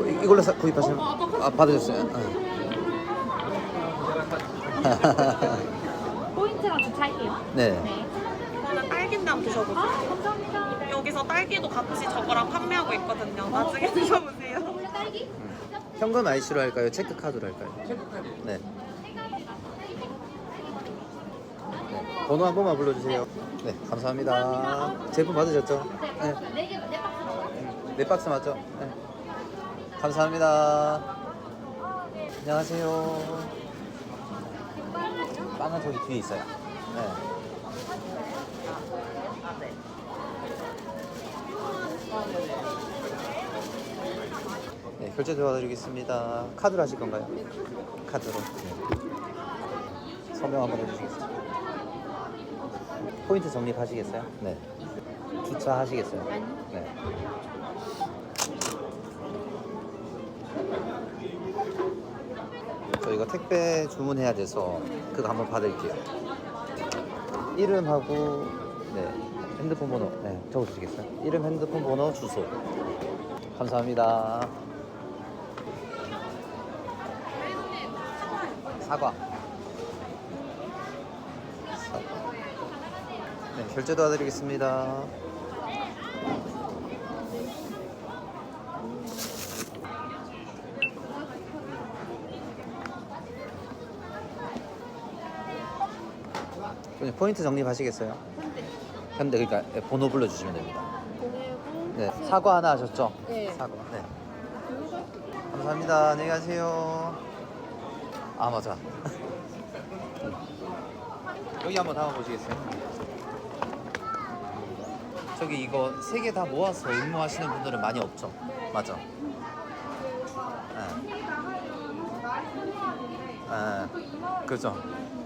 이걸로 사, 구입하시면 어, 카드 아 받으셨어요? 어. 포인트랑 주차할게요. 네. 네. 저는 딸기인데 한번 드셔보세요. 아, 감사합니다. 여기서 딸기도 같이 저거랑 판매하고 있거든요. 나중에 드셔보세요. 원래 딸기? 현금 IC로 할까요? 체크 카드로 할까요? 체크 카드. 네. 네. 번호 한 번만 불러주세요. 네, 감사합니다. 제품 받으셨죠? 네. 네 개, 네 박스 먹어요. 네 박스 맞죠? 네. 감사합니다. 안녕하세요. 빵은 저기 뒤에 있어요. 네. 네, 결제 도와드리겠습니다. 카드로 하실 건가요? 카드로. 네. 서명 한번 해주시겠어요? 포인트 적립하시겠어요? 네. 주차하시겠어요? 네. 저희가 택배 주문해야 돼서 그거 한번 받을게요. 이름하고 네 핸드폰 번호 네 적어주시겠어요? 이름, 핸드폰 번호, 주소. 감사합니다. 사과. 사과. 네 결제 도와드리겠습니다. 그냥 포인트 정립하시겠어요? 현대. 현대 그러니까 예, 번호 불러주시면 됩니다. 공일공. 네 사과 하나 하셨죠? 네. 사과. 네. 감사합니다. 안녕히 가세요. 아 맞아. 여기 한번 담아 보시겠어요? 저기 이거 세 개 다 모아서 응모하시는 분들은 많이 없죠? 맞아. 네. 네. 그죠?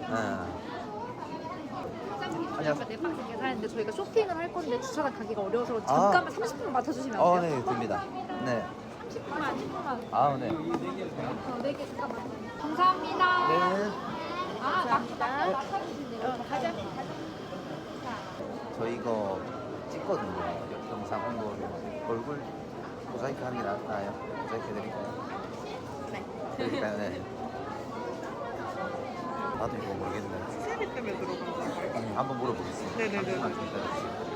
네. 사장님 네 박스 계산했는데 저희가 쇼핑을 할 건데 주차장 가기가 어려워서 아. 잠깐만 30분만 맡아주시면 안 어, 돼요? 네, 됩니다. 네. 30분만 10분만. 아, 네. 어, 네개 잠깐만. 감사합니다. 네. 아, 막, 막, 맡아주신대요. 가자. 저 이거 찍거든요. 영상 홍보 얼굴 모자이크 하는 게 나, 나아요? 모자이크 해드릴까요? 네. 해드릴까요? 네. 나도 이거 모르겠네. 세리 때문에 들어간 거예요. 음, 한번 물어보겠습니다. 네네네. 잠시만 기다려주세요.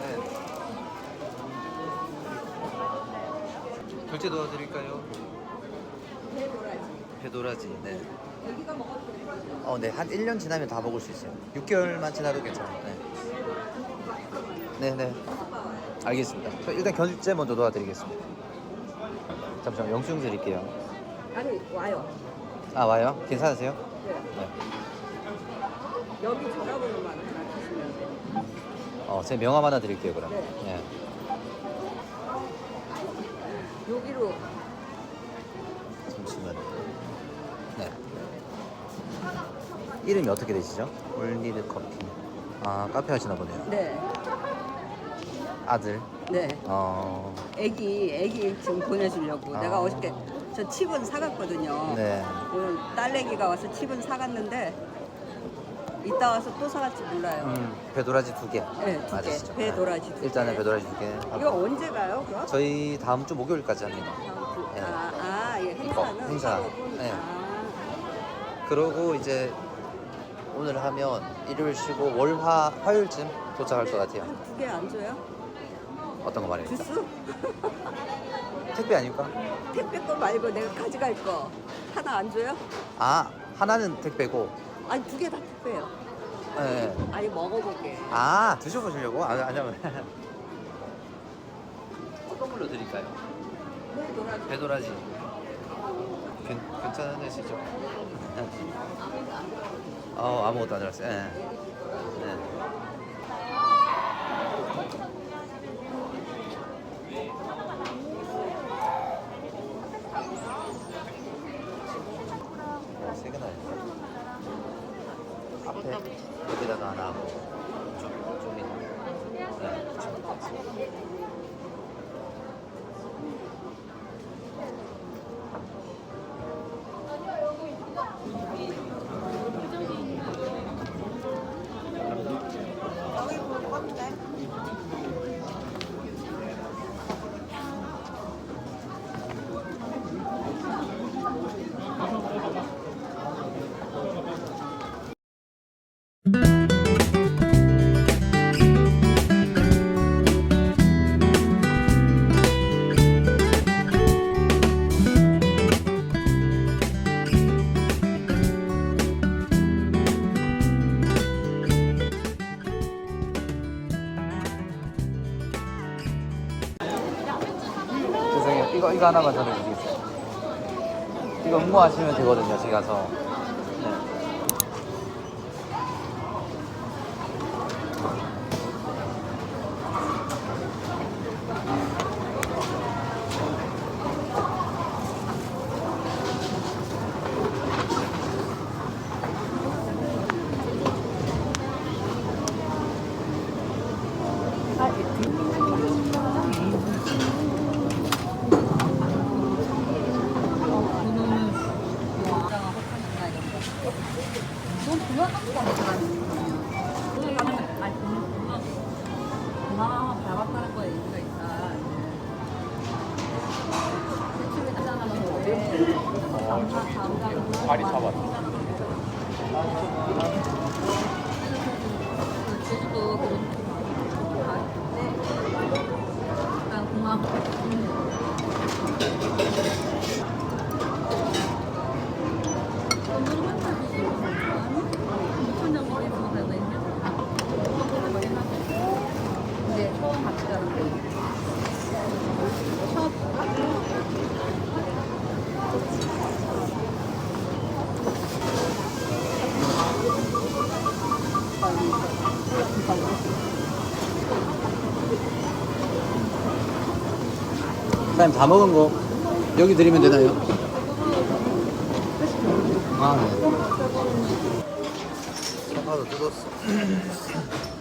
네. 결제 도와드릴까요? 배도라지. 네. 어, 네. 한 1년 지나면 다 먹을 수 있어요. 6개월만 지나도 괜찮아요. 네. 네, 네. 알겠습니다. 저 일단 결제 먼저 도와드리겠습니다. 잠시만 영수증 드릴게요. 아니 와요. 아, 와요? 괜찮으세요? 네. 네. 여기 전화번호만 주시면 돼요. 어, 제 명함 하나 드릴게요, 그럼. 네. 네. 여기로 잠시만요. 네. 이름이 어떻게 되시죠? 올리드 커피. 아, 카페 하시나 보네요. 네. 아들. 네. 어, 애기 애기 지금 보내주려고 아. 내가 어저께 저 칩은 사갔거든요. 네. 오늘 딸내기가 와서 칩은 사갔는데 이따 와서 또 사갈지 몰라요. 음, 배도라지 두 개. 네, 두 개. 맞으시죠? 배도라지 두 개. 일단은 배도라지 두 개. 하고. 이거 언제 가요? 그럼? 저희 다음 주 목요일까지 합니다. 다음 주. 네. 아, 아, 예, 행사는 어, 행사. 하루. 네. 아, 그러고 이제 오늘 하면 일요일 쉬고 월화 화요일쯤 도착할 것 같아요. 두 개 안 줘요? 어떤 거 말입니까? 주스? 택배 아닐까? 택배 거 말고 내가 가져갈 거 하나 안 줘요? 아, 하나는 택배고. 아니 두 개 다 택배요. 네. 아니 먹어보게. 아 드셔보시려고? 아, 아니면 어떤 걸로 드릴까요? 네, 배도라지 괜, 괜찮으시죠? 어 아무것도 안 들었어요 네. 네. 어, 세 개나 있네 앞에 여 하나만 전해주시겠어요? 이거 응모하시면 되거든요. 저기 가서. 네. 발 사장님 다 먹은 거 여기 드리면 되나요? 아 네. 소파도 뜯었어.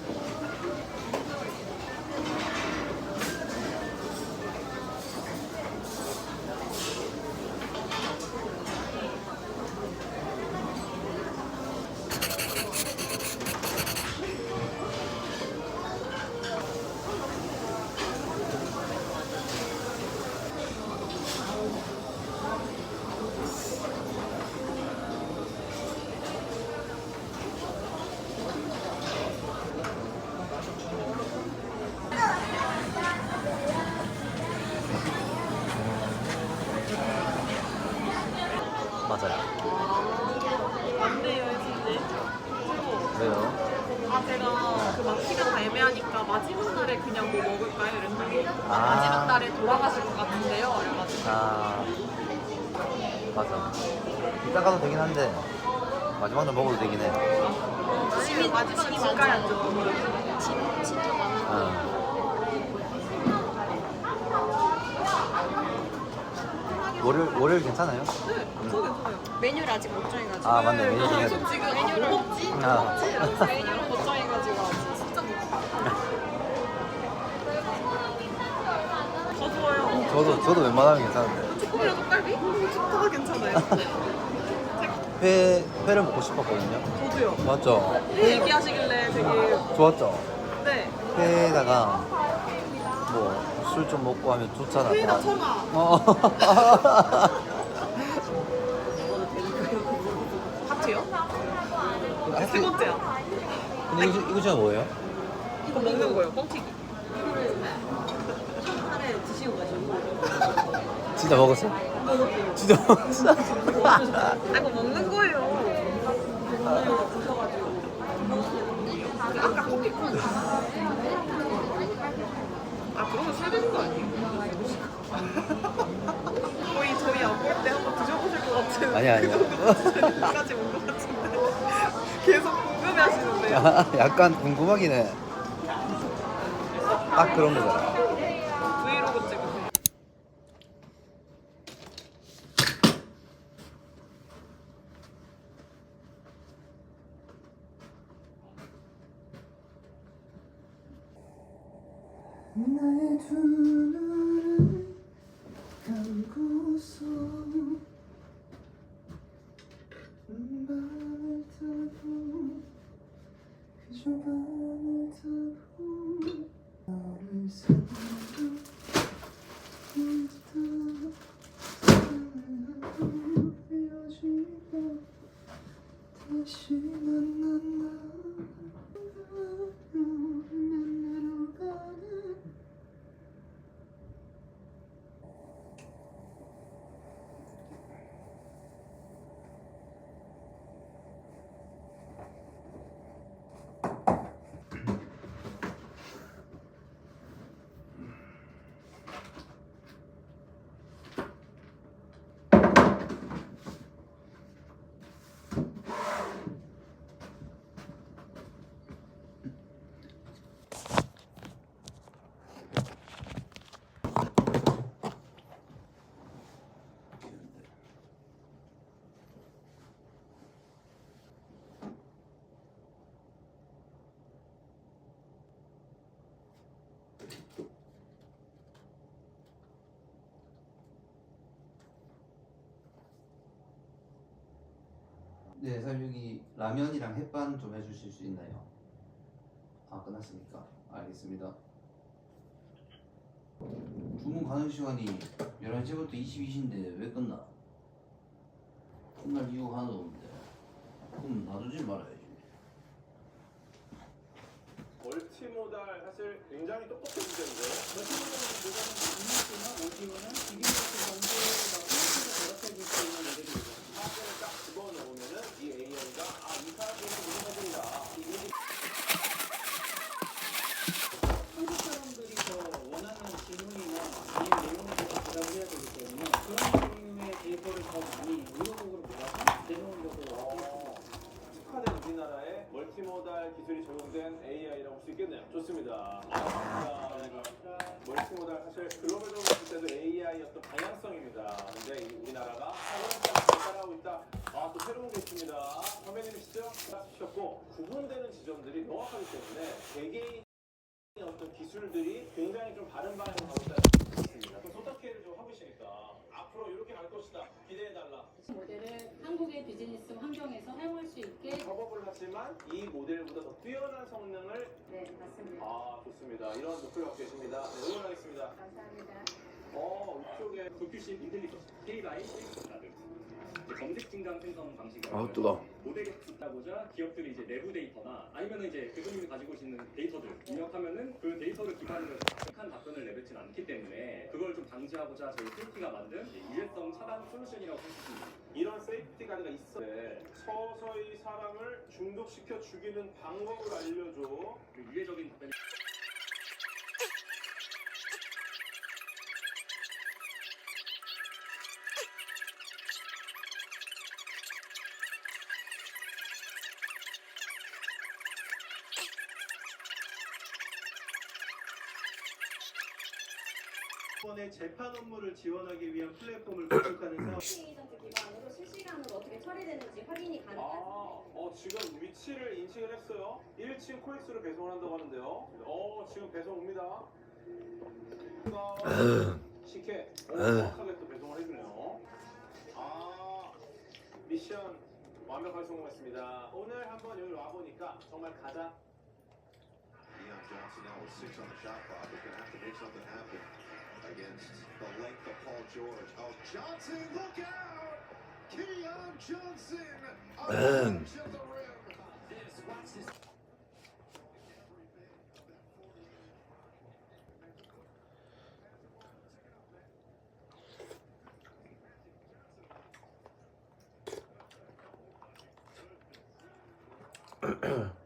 아, 제가 그막 시간 다 애매하니까 마지막 날에 그냥 뭐 먹을까요? 이랬더니 아. 마지막 날에 돌아가실 것 같은데요? 이래가지고. 아 맞아. 이따 가도 되긴 한데 마지막으로 먹어도 되긴 해. 아니, 마지막에 집 가야죠. 어. 월요일 월요일 괜찮아요? 네, 저 괜찮아요. 메뉴를 아직 못 정해가지고 아 맞네 메뉴 아, 중에 지금 메뉴를 뭐 먹지? 아. 메뉴를 못 정해가지고 아직 진짜 못 더 좋아요. 저도 저도 웬만하면 괜찮은데 조금이라도 떡갈비? 다 괜찮아요. 회 회를 먹고 싶었거든요. 저도요. 맞죠? 얘기하시길래 되게 좋았죠. 네. 회에다가 뭐 술 좀 먹고 하면 좋잖아. 회에다 청아. 어. 하트요? 세 번째야. 근데 이거 이거 진짜 뭐예요? 이거 먹는 거예요. 뻥튀기. 진짜 먹었어? 진짜 먹었어? 아 이거 먹는 거예요. 아까 커피콘. 아 그러면 술 드는 거 아니에요? 거의 저희 안 볼 때 한번 드셔보실 것 같은 아니야, 아니야. 까지 온것 같은데 계속 궁금해 하시는데요. 아, 약간 궁금하긴 해. 딱 그런 거잖아. 브이로그 찍으세요. 나의 두 눈을 감고서 밤을 타고 그저 밤을 타고 너를 사랑하고 혼자 사랑하고 헤어지고 다시 만난다 만나러 가는 네, 사장님 여기 라면이랑 햇반 좀 해주실 수 있나요? 아 끝났습니까? 알겠습니다. 주문 가능 시간이 11시부터 22시인데 왜 끝나? 끝날 이유가 하나도 없는데 그럼 놔두지 말아야지 멀티모달 사실 굉장히 똑똑한 문제인데 사진을 딱 집어넣으면은 이 AI가 아이 사람에서 문제들이다 이 한국 사람들이 더 원하는 질문이나 아니면 내용에 대해서 대답을 해야 되기 때문에 그런 종류의 데이터를 더 많이 의료적으로 모아서 내놓으려고 어, 특화된 우리나라에 멀티모달 기술이 적용된 AI라고 할 수 있겠네요. 좋습니다. 자, 멀티모달 사실 글로벌적으로 봤을 때도 AI의 어떤 방향성입니다. 근데 이 우리나라가 차근차근 발달하고 있다. 아, 또 새로운 게 있습니다. 선배님이시죠? 하셨고 구분되는 지점들이 명확하기 때문에 개개인의 어떤 기술들이 굉장히 좀 바른 방향으로 가고 있다는 있습니다. 그럼 소타케를 좀 하고 계시니까 앞으로 이렇게 갈 것이다. 기대해달라. 모델을 한국의 비즈니스 환경에서 사용할 수 있게 작업을 하지만 이 모델보다 더 뛰어난 성능을 네 맞습니다. 아 좋습니다. 이런 목표를 갖고 계십니다. 네, 응원하겠습니다. 감사합니다. 어 이쪽에 도큐식 인텔리전스 KY 시스템들 검색 증강 생성 방식을 아우, 뜨거워. 모델에 듣다보자 기업들이 이제 내부 데이터나 아니면 이제 대표님이 가지고 계시는 데이터들 입력하면은 그 데이터를 기반으로 정확한 답변을 내뱉진 않기 때문에 그걸 좀 방지하고자 저희 세이티가 만든 이제 유해성 차단 솔루션이라고 할 수 있습니다. 이런 세이프티 가드가 있어. 네. 서서히 사람을 중독시켜 죽이는 방법을 알려줘. 그 유해적인 답변이 이번에 재판 업무를 지원하기 위한 플랫폼을 구축하는 사업. 에이전트 기반으로 실시간으로 어떻게 처리되는지 확인이 아, 가능하습니다. 어 지금 위치를 인식을 했어요. 1층 코엑스로 배송을 한다고 하는데요. 어 지금 배송 옵니다. 식혜 어, 정확하게 또 배송을 해주네요. 아 미션 완벽하게 성공했습니다. 오늘 한번 여기 와 보니까 정말 가자. Leon Johnson now with six on the shot clock is going to have to make something happen against the length of Paul George. Oh, Johnson, look out! Keon Johnson! on